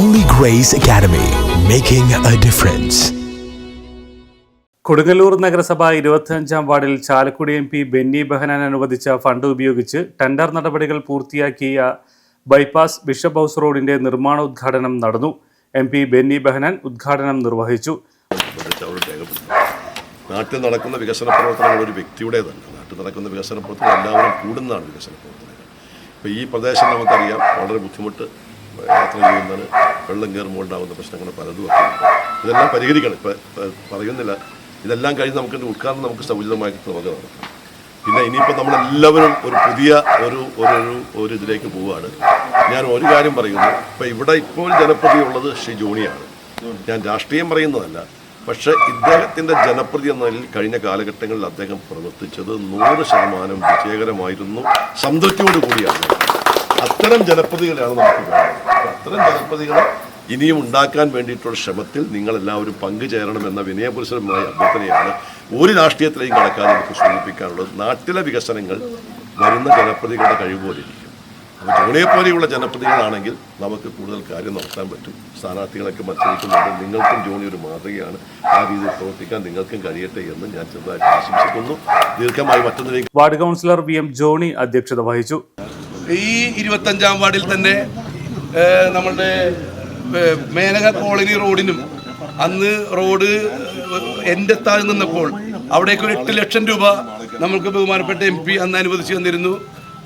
Holy Grace Academy, making a difference. Kodungallur നഗരസഭ ഇരുപത്തിയഞ്ചാം വാർഡിൽ ചാലക്കുടി എം പി ബെന്നി ബെഹനാൻ അനുവദിച്ച ഫണ്ട് ഉപയോഗിച്ച് ടെൻഡർ നടപടികൾ പൂർത്തിയാക്കിയ ബൈപ്പാസ് ബിഷപ്പ് ഹൗസ് റോഡിന്റെ നിർമ്മാണ ഉദ്ഘാടനം നടന്നു. എം പി ബെന്നി ബെഹനാൻ ഉദ്ഘാടനം നിർവഹിച്ചു. നാട്ടിൽ നടക്കുന്ന വികസന പ്രവർത്തനങ്ങൾ ഒരു വ്യക്തിയുടേതല്ല. നാട്ടിൽ നടക്കുന്ന വികസന പ്രവർത്തനങ്ങൾ എല്ലാവരും കൂടുന്നതാണ് വികസന പ്രവർത്തനങ്ങൾ. ഇപ്പോൾ ഈ പ്രദേശം നമുക്കറിയാം വളരെ ബുദ്ധിമുട്ട് യാത്ര ചെയ്യുന്നതിന് വെള്ളം കയറുമ്പോൾ ഉണ്ടാകുന്ന പ്രശ്നങ്ങൾ പലതും ഒക്കെ. ഇതെല്ലാം പരിഹരിക്കണം. ഇപ്പം പറയുന്നില്ല. ഇതെല്ലാം കഴിഞ്ഞ് നമുക്ക് ഉദ്ഘാടനം നമുക്ക് സൗജിതമായിട്ട് നമുക്ക് നടത്താം പിന്നെ ഇനിയിപ്പോൾ നമ്മളെല്ലാവരും ഒരു പുതിയ ഒരു ഒരു ഒരു- ഇതിലേക്ക് പോവുകയാണ്. ഞാൻ ഒരു കാര്യം പറയുന്നു. ഇപ്പം ഇവിടെ ഇപ്പോൾ ജനപ്രതി ഉള്ളത് ശ്രീ ജോണിയാണ്. ഞാൻ രാഷ്ട്രീയം പറയുന്നതല്ല. പക്ഷേ ഇദ്ദേഹത്തിന്റെ ജനപ്രതി എന്ന നിലയിൽ കഴിഞ്ഞ കാലഘട്ടങ്ങളിൽ അദ്ദേഹം പ്രവർത്തിച്ചത് നൂറ് ശതമാനം വിജയകരമായിരുന്നു. സംതൃപ്തിയോട് കൂടിയാണ്. അത്തരം ജനപ്രതികളാണ് നമുക്ക് വേണ്ടത്. അത്തരം ജനപ്രതികളെ ഇനിയും ഉണ്ടാക്കാൻ വേണ്ടിയിട്ടുള്ള ശ്രമത്തിൽ നിങ്ങളെല്ലാവരും പങ്കുചേരണമെന്ന പങ്കുചേരണം എന്ന വിനയപുരുഷമായ അഭ്യർത്ഥനയാണ് ഒരു രാഷ്ട്രീയത്തിലെയും കടക്കാതെ നമുക്ക് സൂചിപ്പിക്കാനുള്ളത്. നാട്ടിലെ വികസനങ്ങൾ വരുന്ന ജനപ്രതികളുടെ കഴിവ് പോലിരിക്കും അപ്പോൾ ജോണിയെ പോലെയുള്ള ജനപ്രതികളാണെങ്കിൽ നമുക്ക് കൂടുതൽ കാര്യം നടത്താൻ പറ്റും. സ്ഥാനാർത്ഥികളൊക്കെ മത്സരിക്കുന്നുണ്ട്. നിങ്ങൾക്കും ജോണി ഒരു മാതൃകയാണ്. ആ രീതിയിൽ പ്രവർത്തിക്കാൻ നിങ്ങൾക്കും കഴിയട്ടെ എന്ന് ഞാൻ ചെറുതായിട്ട് ആശംസിക്കുന്നു. ദീർഘമായി മറ്റൊന്നിലേക്ക് ward councillor V M Johny അധ്യക്ഷത വഹിച്ചു. ഈ ഇരുപത്തഞ്ചാം വാർഡിൽ തന്നെ നമ്മളുടെ മേനക കോളനി റോഡിനും അന്ന് റോഡ് എന്റെ താഴെ നിന്നപ്പോൾ അവിടേക്ക് ഒരു എട്ട് ലക്ഷം രൂപ നമ്മൾക്ക് ബഹുമാനപ്പെട്ട എം പി അന്ന് അനുവദിച്ചു തന്നിരുന്നു.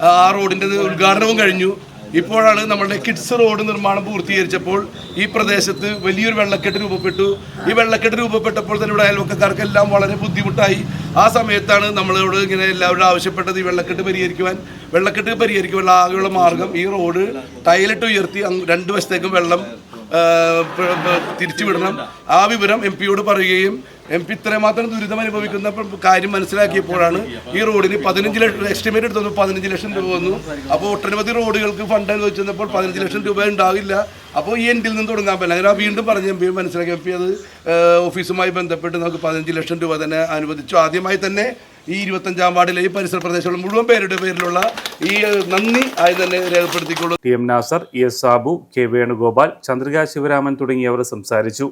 ആ റോഡിന്റെ ഉദ്ഘാടനവും കഴിഞ്ഞു. ഇപ്പോഴാണ് നമ്മുടെ കിഡ്സ് റോഡ് നിർമ്മാണം പൂർത്തീകരിച്ചപ്പോൾ ഈ പ്രദേശത്ത് വലിയൊരു വെള്ളക്കെട്ട് രൂപപ്പെട്ടു. ഈ വെള്ളക്കെട്ട് രൂപപ്പെട്ടപ്പോൾ തന്നെ ഇവിടെ അയൽവക്കക്കാർക്കെല്ലാം വളരെ ബുദ്ധിമുട്ടായി. ആ സമയത്താണ് നമ്മളോട് ഇങ്ങനെ എല്ലാവരും ആവശ്യപ്പെട്ടത് ഈ വെള്ളക്കെട്ട് പരിഹരിക്കുവാൻ. വെള്ളക്കെട്ട് പരിഹരിക്കുവാനുള്ള ആകെയുള്ള മാർഗം ഈ റോഡ് ടൈലറ്റ് ഉയർത്തി രണ്ട് വശത്തേക്കും വെള്ളം തിരിച്ചുവിടണം. ആ വിവരം എം പിയോട് പറയുകയും എം പി ഇത്രമാത്രം ദുരിതം അനുഭവിക്കുന്ന കാര്യം മനസ്സിലാക്കിയപ്പോഴാണ് ഈ റോഡിന് പതിനഞ്ച് ലക്ഷം എസ്റ്റിമേറ്റ് എടുത്തു പതിനഞ്ച് ലക്ഷം രൂപ വന്നു. അപ്പോൾ ഒട്ടനവധി റോഡുകൾക്ക് ഫണ്ട് അനുവദിച്ചപ്പോൾ പതിനഞ്ച് ലക്ഷം രൂപ ഉണ്ടാവില്ല. അപ്പോൾ ഈ എൻഡിൽ നിന്ന് തുടങ്ങാൻ പറ്റില്ല. അങ്ങനെ വീണ്ടും പറഞ്ഞ് എം പി മനസ്സിലാക്കി. എം പി അത് ഓഫീസുമായി ബന്ധപ്പെട്ട് നമുക്ക് പതിനഞ്ച് ലക്ഷം രൂപ തന്നെ അനുവദിച്ചു. ആദ്യമായി തന്നെ ഈ ഇരുപത്തഞ്ചാം വാർഡിലെ ഈ പരിസര പ്രദേശങ്ങളിൽ മുഴുവൻ പേരുടെ പേരിലുള്ള ഈ നന്ദി ആയി തന്നെ രേഖപ്പെടുത്തിക്കൊള്ളു. T M Nasar S Sabu K Venugopal Chandrika Sivaraman തുടങ്ങിയവർ സംസാരിച്ചു.